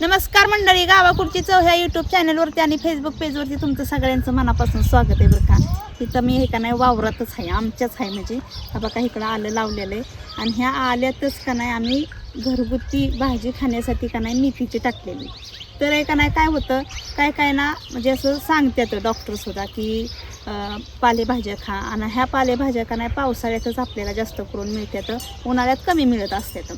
नमस्कार मंडळी गावाकुडची चव ह्या युट्यूब चॅनलवरती आणि फेसबुक पेजवरती तुमचं सगळ्यांचं मनापासून स्वागत आहे बरं का. इथं मी हे का नाही वावरातच आहे आमच्याच आहे म्हणजे. हा बघा इकडं आलं लावलेलं आहे. आणि ह्या आल्यातच का नाही आम्ही घरगुती भाजी खाण्यासाठी का नाही मेथीची टाकलेली. तर हे का नाही काय होतं काय काय ना म्हणजे असं सांगतात डॉक्टरसुद्धा की पालेभाज्या खा. आणि ह्या पालेभाज्या का नाही पावसाळ्यातच आपल्याला जास्त करून मिळतात उन्हाळ्यात कमी मिळत असतात.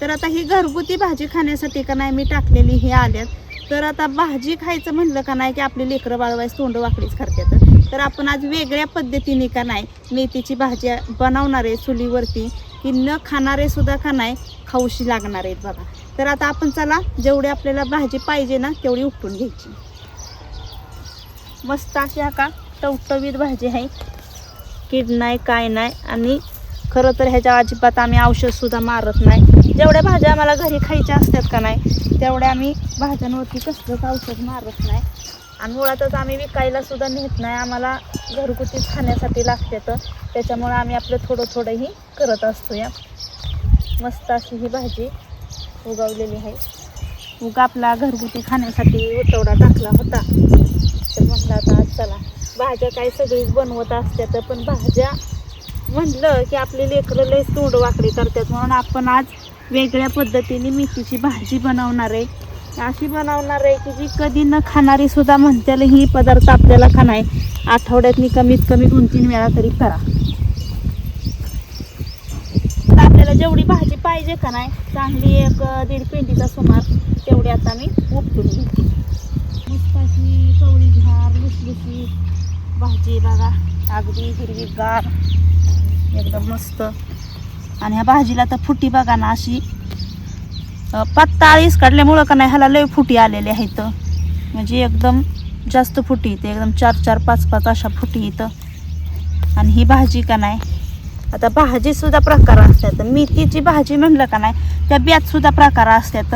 तर आता ही घरगुती भाजी खाण्यासाठी का नाही मी टाकलेली हे आल्यात. तर आता भाजी खायचं म्हणलं का नाही की आपली लेकरं बाळवायच तोंड वाकडीच खातात तर आपण आज वेगळ्या पद्धतीने का नाही मेथीची भाजी बनवणार आहे चुलीवरती की न खाणारे सुद्धा का नाही खाऊशी लागणार आहेत बघा. तर आता आपण चला जेवढी आपल्याला भाजी पाहिजे ना तेवढी उपटून घ्यायची. मस्त अशी हा का टवटवीत भाजी आहे. किड नाही काय नाही आणि खरं तर ह्याच्या अजिबात आम्ही औषधसुद्धा मारत नाही. जेवढ्या भाज्या आम्हाला घरी खायच्या असतात का नाही तेवढ्या आम्ही भाज्यांवरती कसलंच औषध मारत नाही. आणि मुळातच आम्ही विकायला सुद्धा नेत नाही. आम्हाला घरगुतीच खाण्यासाठी लागते तर त्याच्यामुळं आम्ही आपलं थोडं थोडंही करत असतो या मस्त अशी ही भाजी उगवलेली आहे. उगा आपला घरगुती खाण्यासाठी उतवडा टाकला होता. तर म्हटलं आता चला भाज्या काय सगळीच बनवत असतात पण भाज्या म्हटलं की आपले लेकरं लय तोंड वाकडे करतात म्हणून आपण आज वेगळ्या पद्धतीने मेथीची भाजी बनवणार आहे. अशी बनवणार आहे की जी कधी न खाणारी सुद्धा म्हणत्याल ही पदार्थ आपल्याला खाणार. आहे आठवड्यातनी कमीत कमी दोन तीन वेळा तरी करा. तर आपल्याला जेवढी भाजी पाहिजे का नाही चांगली एक दीड पेंडीचा सुमार तेवढी आता मी उपटून घेते मुसपाशी अशी कवळी झार लुसलुसी भाजी बघा. अगदी हिरवीगार. एकदम मस्त. आणि ह्या भाजीला तर फुटी बघा ना अशी पत्ताळीस काढल्यामुळं का नाही ह्याला लय फुटी आलेल्या आहेत म्हणजे एकदम जास्त फुटी येते एकदम चार चार पाच पाच अशा फुटी इथं. आणि ही भाजी का नाही आता भाजीसुद्धा प्रकार असतात. मेथीची भाजी म्हणलं का नाही त्या बियातसुद्धा प्रकार असतात.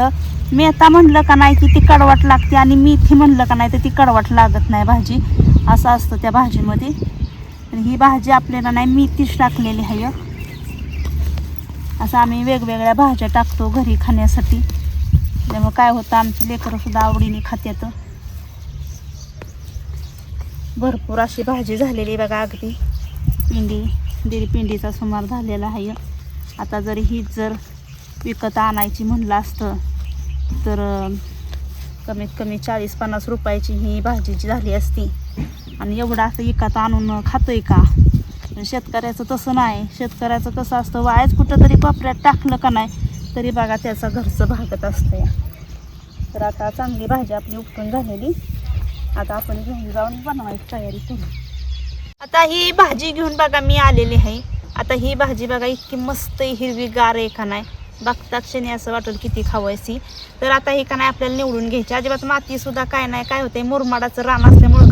मेथा म्हणलं का नाही की ती कडवट लागते आणि मेथी म्हणलं का नाही तर ती कडवट लागत नाही भाजी. असं असतं त्या भाजीमध्ये. आणि ही भाजी आपल्याला नाही मेथीच टाकलेली आहे असं आम्ही वेगवेगळ्या भाज्या टाकतो घरी खाण्यासाठी. त्यामुळे काय होतं आमची लेकरंसुद्धा आवडीने खात्यात. भरपूर अशी भाजी झालेली बघा अगदी. पिंडी दीड पिंडीचा सुमार झालेला आहे आता जरी हीच जर विकत आणायची म्हणलं असतं तर कमीत कमी चाळीस पन्नास रुपयाची ही भाजीची झाली असती. आणि एवढं असं विकत आणून खातोय का? शेतकऱ्याचं तसं नाही. शेतकऱ्याचं कसं असतं वायच कुठं तरी टाकलं का नाही तरी बघा त्याचा घरचं भागत असतं तर आता चांगली भाजी आपली उपटून झालेली. आता आपण घेऊन जाऊन बनवायची तयारी करू. आता ही भाजी घेऊन बघा मी आलेली आहे. आता ही भाजी बघा इतकी मस्त हिरवी गार आहे का नाही. बघता क्षणी असं वाटेल किती खावायची. तर आता हे का नाही आपल्याला निवडून घ्यायची. अजिबात मातीसुद्धा काय नाही काय होते मुरमाडाचं रान असल्यामुळं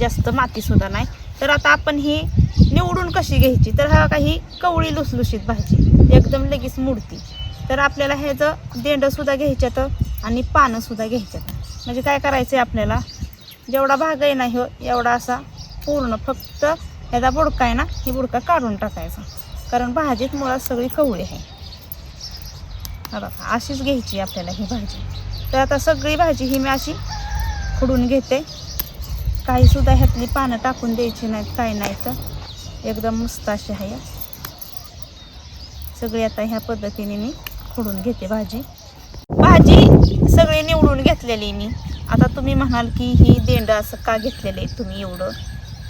जास्त मातीसुद्धा नाही. तर आता आपण ही निवडून कशी घ्यायची? तर हा काही कवळी लुसलुशीत भाजी एकदम लगेच मुडती. तर आपल्याला ह्याचं देंडंसुद्धा घ्यायच्यात आणि पानंसुद्धा घ्यायच्यात. म्हणजे काय करायचं आहे आपल्याला? जेवढा भाग आहे ना ह्यो एवढा असा पूर्ण फक्त ह्याचा बुडका आहे ना ही बुडका काढून टाकायचा. कारण भाजीत मुळात सगळी कवळी आहे. बघा अशीच घ्यायची आपल्याला ही भाजी. तर आता सगळी भाजी ही मी अशी खुडून घेते. काही सुद्धा ह्यातली पानं टाकून द्यायची नाहीत काही नाही तर. एकदम मस्त अशी आहे. सगळी आता ह्या पद्धतीने मी खोडून घेते भाजी. भाजी सगळी निवडून घेतलेली मी. आता तुम्ही म्हणाल की ही देंड असं का घेतलेले तुम्ही एवढं?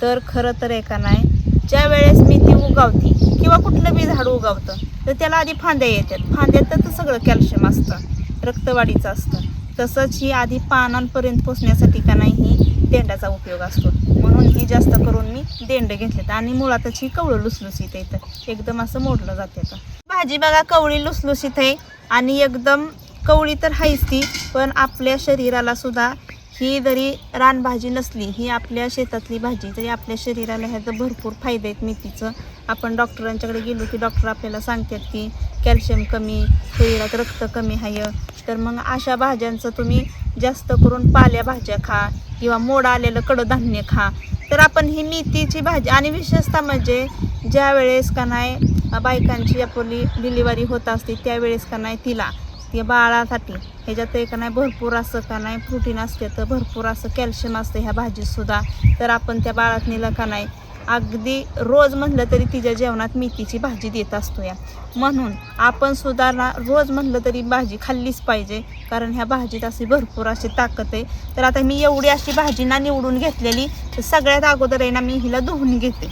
तर खरं तर आहे का नाही? ज्या वेळेस मी ती उगावती किंवा कुठलं बी झाड उगावतं तर त्याला आधी फांद्या येतात. फांद्यात तर सगळं कॅल्शियम असतं रक्तवाढीचं असतं. तसंच ही आधी पानांपर्यंत पोचण्यासाठी का नाही ही देंडाचा उपयोग असतो. म्हणून ही जास्त करून मी देंड घेतलेत. आणि मुळातच ही कवळं लुसलुसीत येतं एकदम असं मोडलं जाते तर भाजी बघा कवळी लुसलुसीत आहे. आणि एकदम कवळी तर आहेच ती पण आपल्या शरीराला सुद्धा ही जरी रानभाजी नसली ही आपल्या शेतातली भाजी तरी आपल्या शरीराला ह्याचं भरपूर फायदे आहेत मेथीचं. आपण डॉक्टरांच्याकडे गेलो की डॉक्टर आपल्याला सांगतात की कॅल्शियम कमी शरीरात रक्त कमी आहे तर मग अशा भाज्यांचं तुम्ही जास्त करून पाल्या भाज्या खा किंवा मोड आलेलं कडधान्य खा. तर आपण ही मेथीची भाजी आणि विशेषतः म्हणजे ज्या वेळेस का नाही बायकांची आपली डिलिव्हरी होत असते त्यावेळेस का नाही तिला. ते बाळासाठी. ह्याच्यात एक नाही भरपूर असं का नाही प्रोटीन असते तर भरपूर असं कॅल्शियम असतं ह्या भाजीतसुद्धा तर आपण त्या बाळात नेलं का नाही अगदी रोज म्हटलं तरी तिच्या जेवणात मेथीची भाजी देत असतो या. म्हणून आपण सुद्धा ना रोज म्हटलं तरी भाजी खाल्लीच पाहिजे. कारण ह्या भाजीत अशी भरपूर अशी ताकद आहे. तर आता मी एवढी अशी भाजी ना निवडून घेतलेली तर सगळ्यात अगोदर आहे ना मी हिला धुवून घेते.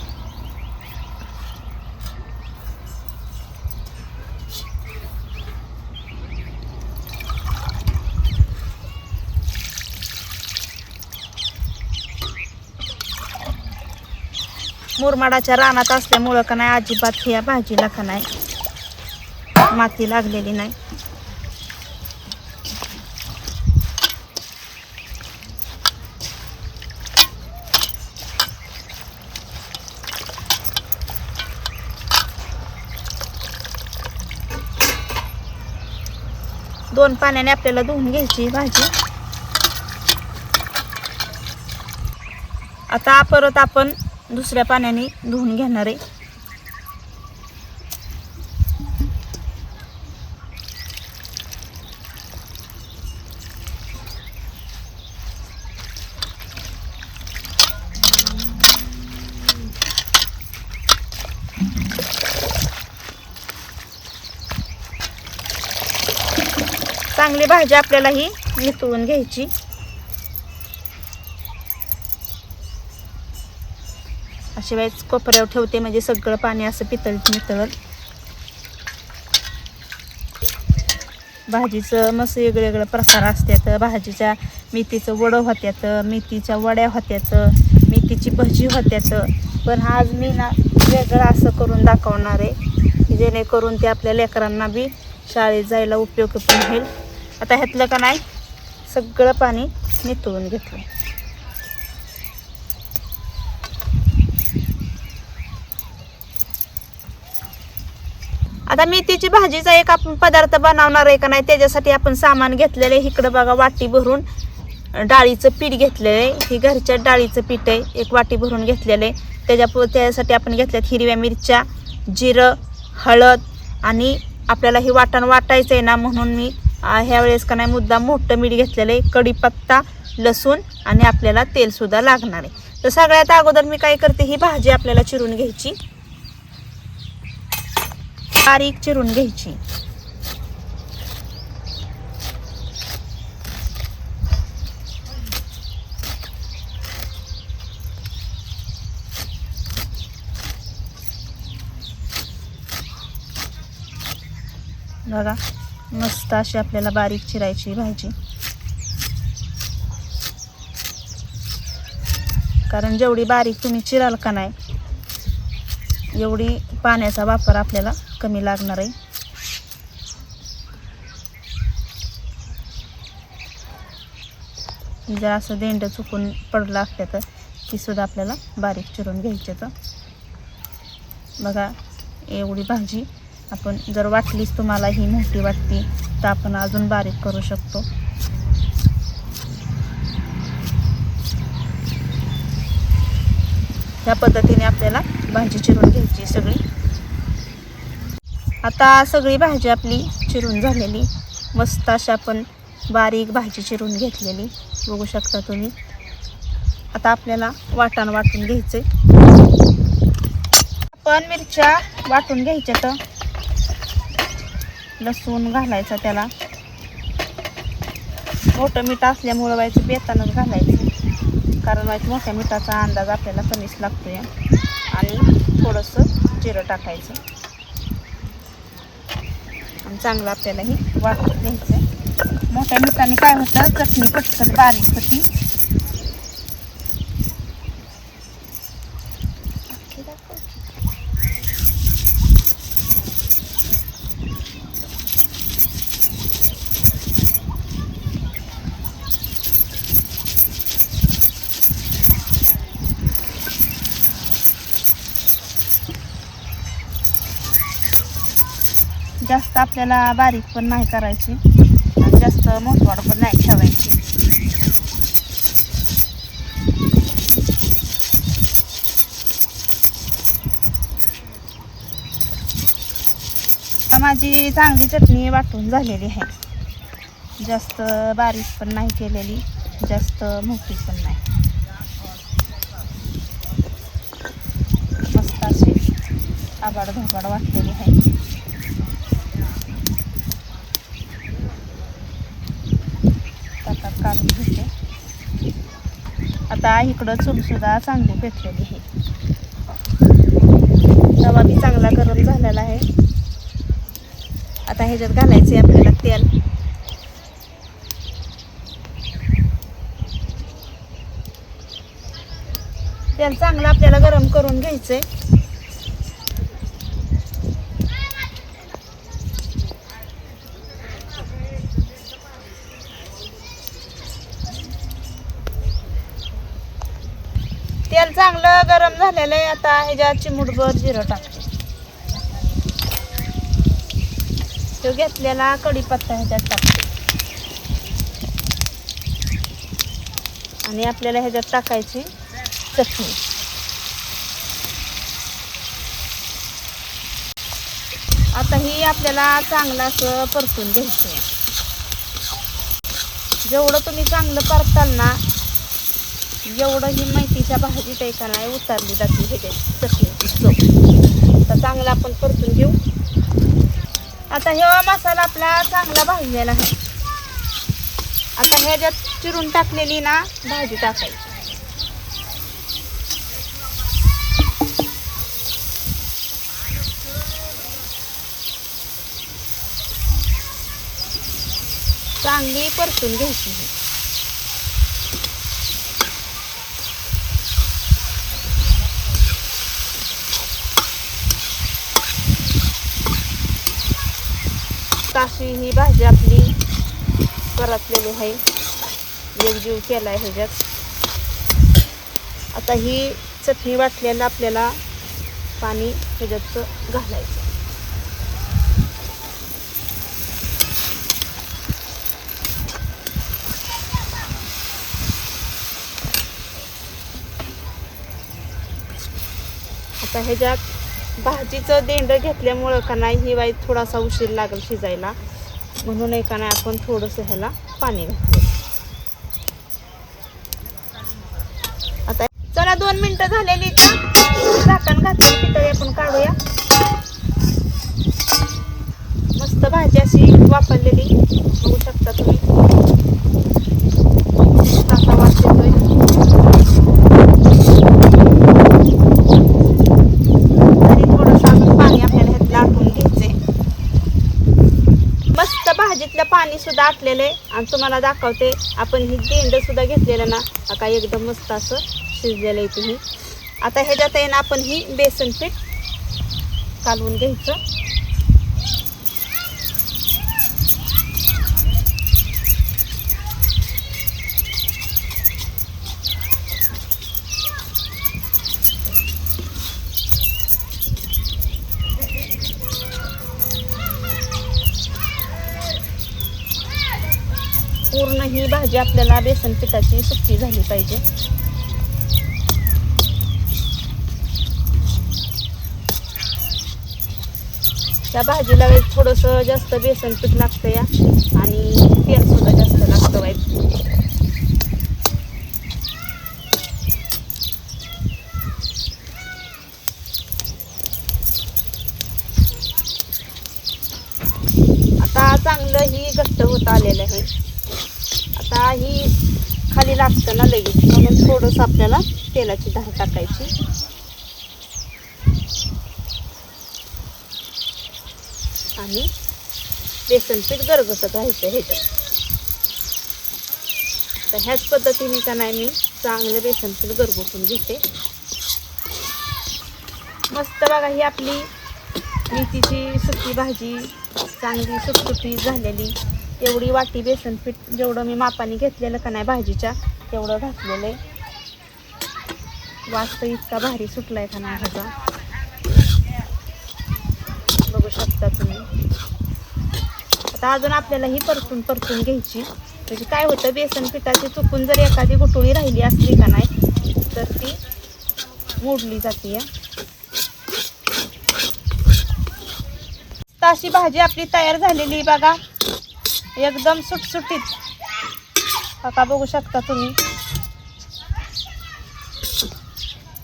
मुरमाडाच्या रानात असल्यामुळं का नाही अजिबात ह्या भाजीला का नाही माती लागलेली नाही. दोन पाण्याने आपल्याला धुवून घ्यायची भाजी. आता परत आपण दुसऱ्या पाण्याने धुवून घेणार आहे. चांगली भाजी आपल्याला ही नितळून घ्यायची. अशी वेळेस कोपऱ्यावर ठेवते म्हणजे सगळं पाणी असं पितळ नितळत भाजीचं मस्त वेगळे वेगळे प्रकार असतात भाजीच्या मेथीचं वडं होत्यात मेथीच्या वड्या होत्यात मेथीची भजी होत्यात. पण आज मी ना वेगळं असं करून दाखवणार आहे की जेणेकरून ते आपल्या लेकरांना बी शाळेत जायला उपयोगी पण होईल. आता ह्यातलं का नाही सगळं पाणी नितळून घेतलं आता मेथीची भाजीचा एक आपण पदार्थ बनवणार आहे का नाही त्याच्यासाठी आपण सामान घेतलेलं आहे. इकडं बघा वाटी भरून डाळीचं पीठ घेतलेलं आहे. ही घरच्या डाळीचं पीठ आहे. एक वाटी भरून घेतलेलं आहे. त्याच्या त्यासाठी आपण घेतल्यात हिरव्या मिरच्या जिरं हळद आणि आपल्याला हे वाटण वाटायचं आहे ना म्हणून मी ह्यावेळेस का नाही मुद्दा मोठं मीठ घेतलेलं आहे. कढीपत्ता लसूण आणि आपल्याला तेलसुद्धा लागणार आहे. तर सगळ्यात अगोदर मी काय करते ही भाजी आपल्याला चिरून घ्यायची. बारीक चिरून घ्यायची. बघा मस्त अशी आपल्याला बारीक चिरायची भाजी. कारण जेवढी बारीक तुम्ही चिराल का नाही एवढी पाण्याचा वापर आपल्याला कमी लागणार आहे. जर असं देंड चुकून पडलं असतं तर ती सुद्धा आपल्याला बारीक चिरून घ्यायची तर बघा एवढी भाजी आपण जर वाटलीच तुम्हाला ही मोठी वाटती तर आपण अजून बारीक करू शकतो. ह्या पद्धतीने आपल्याला भाजी चिरून घ्यायची सगळी. आता सगळी भाजी आपली चिरून झालेली. मस्त अशा आपण बारीक भाजी चिरून घेतलेली. बघू शकता तुम्ही. आता आपल्याला वाटण वाटून घ्यायचे आपण मिरच्या वाटून घ्यायच्या तर. लसूण घालायचा त्याला. मोठं मीठ असल्यामुळं व्हायचं बेतानच घालायचं. कारण व्हायचं मोठ्या मिठाचा अंदाज आपल्याला कमीच लागतो या आणि थोडंसं जिरं टाकायचं. आणि चांगलं आपल्याला ही वाटून घ्यायचं आहे मोठ्या मिठाने काय होतं चटणी पटकन बारीक होती. जास्त आपल्याला बारीक पण नाही करायची. आणि जास्त मोठवाड पण नाही ठेवायची. आता माझी चांगली चटणी वाटून झालेली आहे. जास्त बारीक पण नाही केलेली जास्त मोठी पण नाही. मस्त अशी आबाड धबाड वाटलेली आहे. काढून घेते. आता इकडं चूलसुद्धा चांगली पेटलेली आहे. तवा बी चांगला गरम झालेला आहे. आता ह्याच्यात घालायचे आपल्याला तेल. तेल चांगलं आपल्याला गरम करून घ्यायचं आहे चांगलं गरम झालेलं आहे आता ह्याच्यात चिमूटभर जिरं टाकते. तो घेतलेला कढीपत्ता ह्याच्यात टाकते. आणि आपल्याला ह्याच्यात टाकायची चटणी. आता ही आपल्याला चांगलं असं परतून घ्यायचं आहे जेवढं तुम्ही चांगलं परताल ना एवढं ही मेथीच्या भाजीत आहे का नाही उतारली जाते ह्याच्याची चटणीची चव तर चांगलं आपण परतून घेऊ. आता हे मसाला आपला चांगला भाजलेला आहे. आता ह्याच्यात चिरून टाकलेली ना भाजी टाकायची. चांगली परतून घ्यायची काशी ही भाजी आपली परतलेली आहे. एकजीव केला आहे ह्याच्यात. आता ही चटणी वाटल्यानं आपल्याला पाणी ह्याच्यात घालायचं. आता ह्याच्यात भाजीचं देंड घेतल्यामुळं का नाही ही बाई थोडासा उशीर लागेल शिजायला. म्हणून आहे का नाही आपण थोडंसं ह्याला पाणी घातलं. आता चला दोन मिनटं झालेली झाकण घातलं पितळी आपण काढूया. मस्त भाजी अशी वापरलेली. बघू शकता तुम्ही असा वास येतोय तरी थोडंसं अजून पाणी आपल्याला ह्यात आटून घ्यायचंय त्यातलं पाणीसुद्धा पाणी सुद्धा आटलेलं आहे. आणि तुम्हाला दाखवते आपण ही गेंड सुद्धा घेतलेलं ना. आता एकदम मस्त असं शिजलेलं आहे तुम्ही आता ह्याच्यात आहे ना आपण ही बेसन पीठ कालवून घ्यायचं. पूर्ण ही भाजी आपल्याला बेसन पिठाची सुकी झाली पाहिजे. त्या भाजीला एक थोडंसं जास्त बेसन पीठ लागतं या. आणि तेल सुद्धा जास्त लागतं वाईट आता चांगलं ही घट्ट होत आलेलं आहे. आता ही खाली लागतं ना लगेच. म्हणून थोडंसं आपल्याला तेलाची धार टाकायची. आणि बेसन पीठ गरगसत राहायचं हे तर. ह्याच पद्धतीने का नाही मी चांगलं बेसन पीठ गरगुटून घेते. मस्त बघा ही आपली मेथीची सुकी भाजी चांगली सुटसुटी झालेली. एवढी वाटी बेसन पीठ जेवढं मी मापाने घेतलेलं का नाही भाजीच्या तेवढं घातलेलं आहे वास तर इतका भारी सुटलाय का नाही ह्याचा. बघू शकता तुम्ही. आता अजून आपल्याला ही परतून परतून घ्यायची. म्हणजे काय होतं बेसन पिठाची चुकून जर एखादी गुटुळी राहिली असली का नाही तर ती मोडली जाते तर अशी भाजी आपली तयार झालेली बघा. एकदम सुटसुटीत. का बघू शकता तुम्ही.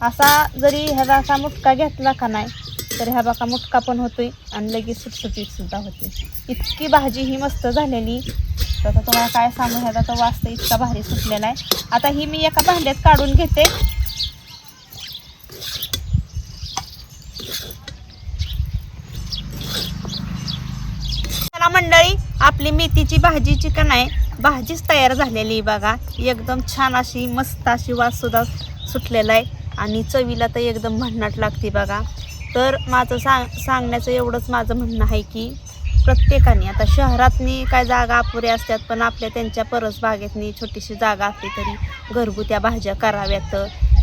असा जरी ह्याचा असा मुटका घेतला का नाही तर ह्या बाका मुटका पण होतोय आणि लगेच सुटसुटीत सुद्धा होते इतकी भाजी ही मस्त झालेली. तर आता तुम्हाला काय सांगू ह्याचा तो वास्त इतका भारी सुटलेला आहे. आता ही मी एका भांड्यात काढून घेते. मंडळी आपली मेथीची भाजीची का नाही भाजीच तयार झालेली आहे बघा. एकदम छान अशी मस्त अशी वाससुद्धा सुटलेला आहे. आणि चवीला तर एकदम भन्नाट लागते बघा. तर माझं सांग सांगण्याचं एवढंच माझं म्हणणं आहे की प्रत्येकाने आता शहरातनी काय जागा अपुऱ्या असतात पण आपल्या त्यांच्या परस बागेतनी छोटीशी जागा असली तरी घरगुत्या भाज्या कराव्यात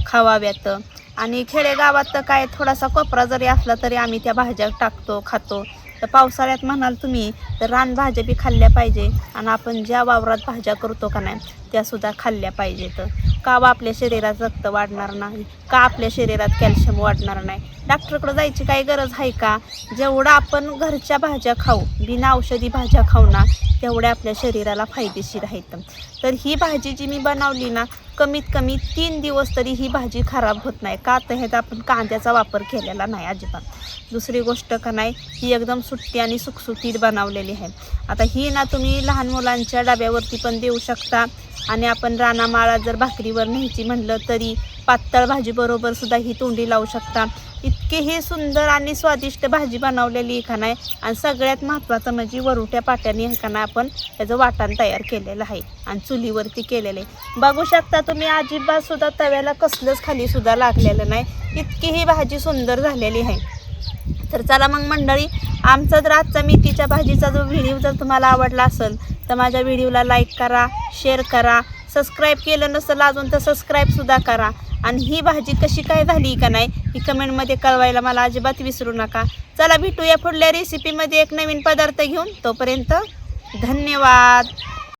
खावाव्यात. आणि खेडेगावात तर काय थोडासा कोपरा जरी असला तरी आम्ही त्या भाज्या टाकतो खातो. तर पावसाळ्यात म्हणाल तुम्ही तर रानभाज्या बी खाल्ल्या पाहिजे आणि आपण ज्या वावरात भाज्या करतो का नाही त्यासुद्धा खाल्ल्या पाहिजेत. का आपल्या शरीरात रक्त वाढणार नाही? का आपल्या शरीरात कॅल्शियम वाढणार नाही? डॉक्टरकडे जायची काही गरज आहे का? जेवढं आपण घरच्या भाज्या खाऊ बिना औषधी भाज्या खाऊ ना तेवढ्या आपल्या शरीराला फायदेशीर आहेत. तर ही भाजी जी मी बनवली ना कमीत कमी तीन दिवस तरी ही भाजी खराब होत नाही. का तर ह्याचा आपण कांद्याचा वापर केलेला नाही अजिबात. दुसरी गोष्ट का नाही ही एकदम सुट्टी आणि सुकसुटीत बनवलेली आहे आता ही ना तुम्ही लहान मुलांच्या डब्यावरती पण देऊ शकता. आणि आपण रानामाळा जर भाकरीवर न्यायची म्हणलं तरी पातळ भाजीबरोबर सुद्धा ही तोंडी लावू शकता. इतकी ही सुंदर आणि स्वादिष्ट भाजी बनवलेली आहे का नाही आणि सगळ्यात महत्त्वाचं म्हणजे वरुट्या पाट्याने आहे का नाही आपण त्याचं वाटण तयार केलेलं आहे. आणि चुलीवरती केलेलं आहे. बघू शकता तुम्ही अजिबात सुद्धा तव्याला कसलंच खाली सुद्धा लागलेलं नाही. इतकी ही भाजी सुंदर झालेली आहे. तर चला मग मंडळी आमचा जर आजचा मेथीच्या भाजीचा जो व्हिडिओ जर तुम्हाला आवडला असेल तर माझ्या व्हिडिओला लाईक करा शेअर करा सबस्क्राईब केलं नसेल अजून तर सबस्क्राईबसुद्धा करा. आणि ही भाजी कशी काय झाली का नाही ही कमेंटमध्ये कळवायला मला अजिबात विसरू नका. चला भेटूया पुढल्या रेसिपीमध्ये एक नवीन पदार्थ घेऊन. तोपर्यंत धन्यवाद.